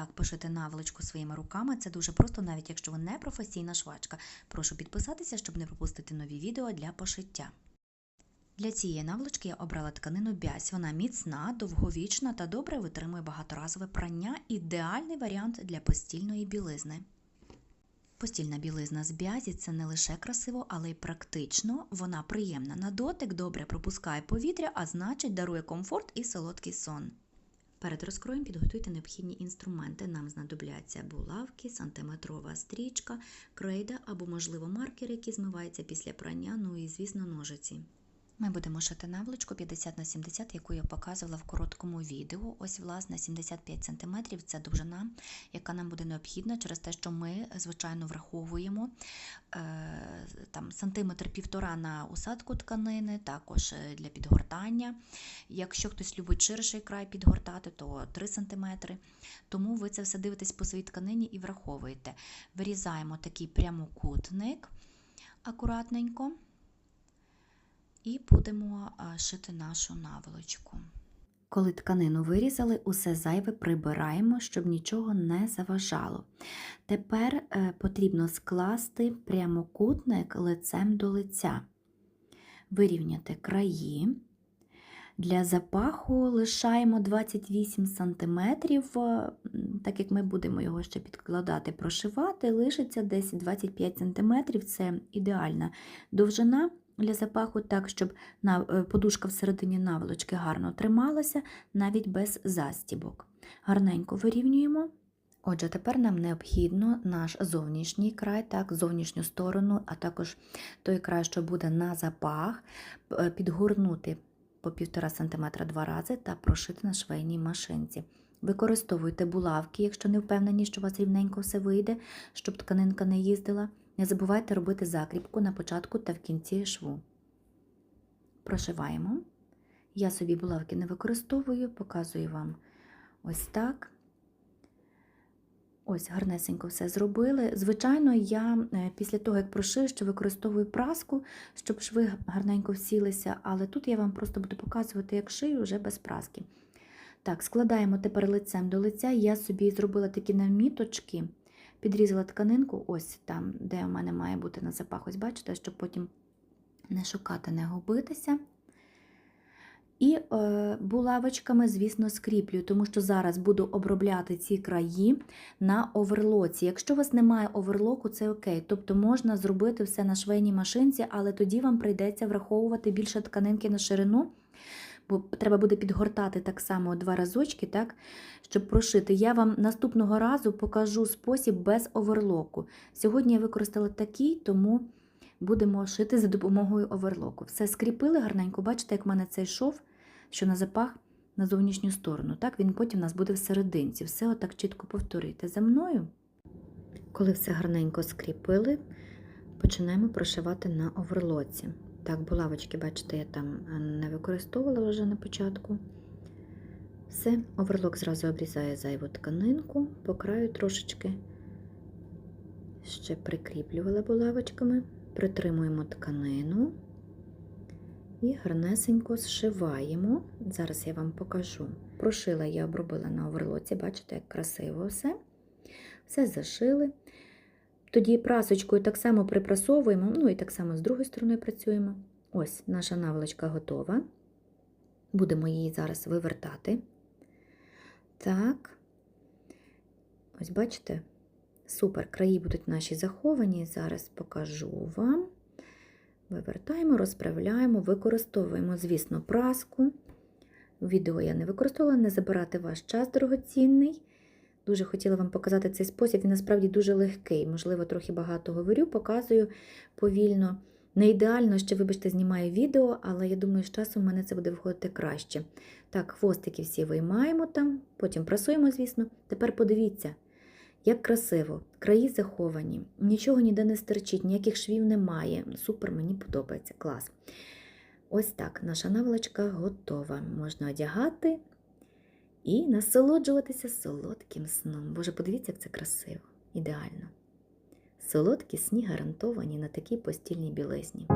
як пошити наволочку своїми руками. Це дуже просто, навіть якщо ви не професійна швачка. Прошу підписатися, щоб не пропустити нові відео для пошиття. Для цієї наволочки я обрала тканину бязь. Вона міцна, довговічна та добре витримує багаторазове прання. Ідеальний варіант для постільної білизни. Постільна білизна з бязі це не лише красиво, але й практично. Вона приємна на дотик, добре пропускає повітря, а значить дарує комфорт і солодкий сон. Перед розкроєм підготуйте необхідні інструменти. Нам знадобляться булавки, сантиметрова стрічка, крейда або, можливо, маркер, який змивається після прання, ну і, звісно, ножиці. Ми будемо шити наволочку 50 на 70, яку я показувала в короткому відео. Ось, власне, 75 см це довжина, яка нам буде необхідна через те, що ми, звичайно, враховуємо е, там, сантиметр півтора на усадку тканини, також е, для підгортання. Якщо хтось любить ширший край підгортати, то 3 см. Тому ви це все дивитесь по своїй тканині і враховуєте. Вирізаємо такий прямокутник акуратненько і будемо шити нашу наволочку. Коли тканину вирізали, усе зайве прибираємо, щоб нічого не заважало. Тепер е, потрібно скласти прямокутник лицем до лиця, вирівняти краї. Для запаху лишаємо 28 см, так як ми будемо його ще підкладати, прошивати, лишиться десь 25 см це ідеальна довжина для запаху, так, щоб подушка всередині наволочки гарно трималася, навіть без застібок. Гарненько вирівнюємо. Отже, тепер нам необхідно наш зовнішній край, так, зовнішню сторону, а також той край, що буде на запах, підгорнути по 1,5 см два рази та прошити на швейній машинці. Використовуйте булавки, якщо не впевнені, що у вас рівненько все вийде, щоб тканинка не їздила. Не забувайте робити закріпку на початку та в кінці шву. Прошиваємо. Я собі булавки не використовую, показую вам ось так. Ось, гарнесенько все зробили. Звичайно, я після того, як прошив, ще використовую праску, щоб шви гарненько всілися, але тут я вам просто буду показувати, як шию вже без праски. Так, складаємо тепер лицем до лиця. Я собі зробила такі наміточки, підрізала тканинку, ось там, де у мене має бути на запах, ось бачите, щоб потім не шукати, не губитися. І е, булавочками, звісно, скріплюю, тому що зараз буду обробляти ці краї на оверлоці. Якщо у вас немає оверлоку, це окей. Тобто можна зробити все на швейній машинці, але тоді вам прийдеться враховувати більше тканинки на ширину, бо треба буде підгортати так само два разочки, так, щоб прошити. Я вам наступного разу покажу спосіб без оверлоку. Сьогодні я використала такий, тому будемо шити за допомогою оверлоку. Все скріпили гарненько, бачите, як в мене цей шов, що на запах на зовнішню сторону. Так, він потім у нас буде всерединці. Все отак чітко повторюйте за мною. Коли все гарненько скріпили, починаємо прошивати на оверлоці. Так, булавочки, бачите, я там не використовувала вже на початку. Все, оверлок зразу обрізає зайву тканинку, по краю трошечки ще прикріплювала булавочками, притримуємо тканину і гарнесенько зшиваємо. Зараз я вам покажу. Прошила я обробила на оверлоці, бачите, як красиво все. Все зашили. Тоді прасочкою так само припрасовуємо, ну і так само з другої сторони працюємо. Ось наша наволочка готова. Будемо її зараз вивертати. Так, ось бачите, супер, краї будуть наші заховані. Зараз покажу вам. Вивертаємо, розправляємо, використовуємо, звісно, праску. Відео я не використовувала, не забирати ваш час дорогоцінний. Дуже хотіла вам показати цей спосіб, він насправді дуже легкий. Можливо, трохи багато говорю, показую повільно. Не ідеально, ще, вибачте, знімаю відео, але я думаю, з часом в мене це буде виходити краще. Так, хвостики всі виймаємо там, потім прасуємо, звісно. Тепер подивіться, як красиво, краї заховані, нічого ніде не стерчить, ніяких швів немає. Супер, мені подобається, клас. Ось так, наша наволочка готова. Можна одягати і насолоджуватися солодким сном. Боже, подивіться, як це красиво, ідеально. Солодкі сні гарантовані на такій постільній білизні.